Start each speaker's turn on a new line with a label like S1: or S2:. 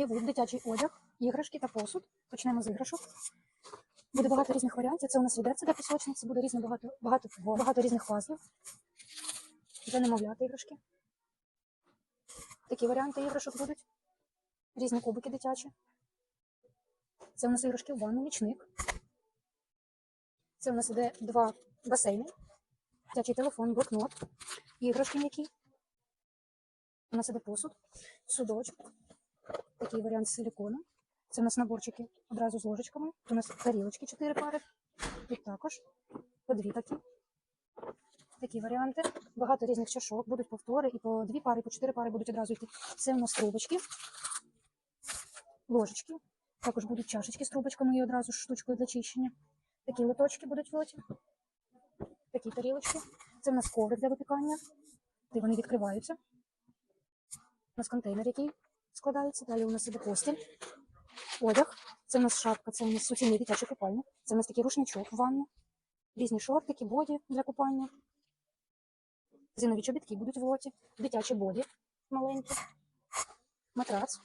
S1: Є вуд, дитячий одяг, іграшки та посуд. Почнемо з іграшок. Буде багато різних варіантів. Це у нас відерце для пісочниці, буде різно багато, багато, багато різних пазлів. Для немовляти іграшки. Такі варіанти іграшок будуть. Різні кубики дитячі. Це у нас іграшки в ванну, нічник. Це у нас іде два басейни, дитячий телефон, блокнот, іграшки м'які. У нас іде посуд, судочок. Такий варіант з силікону. Це у нас наборчики одразу з ложечками. У нас тарілочки 4 пари. Тут також по дві такі. Такі варіанти. Багато різних чашок, будуть повтори, і по дві пари, і по чотири пари будуть одразу йти. Це у нас трубочки, ложечки. Також будуть чашечки з трубочками і одразу штучкою для чищення. Такі лоточки будуть в лоті. Такі тарілочки. Це у нас коврик для випікання. І вони відкриваються. У нас контейнер, який складається. Далі у нас іде постіль. Одяг. Це у нас шапка, це у нас суцільний дитячий купальник. Це у нас такий рушничок в ванну. Різні шортики, боді для купання. Зінові чобітки будуть в лоті. Дитячі боді маленькі. Матрац.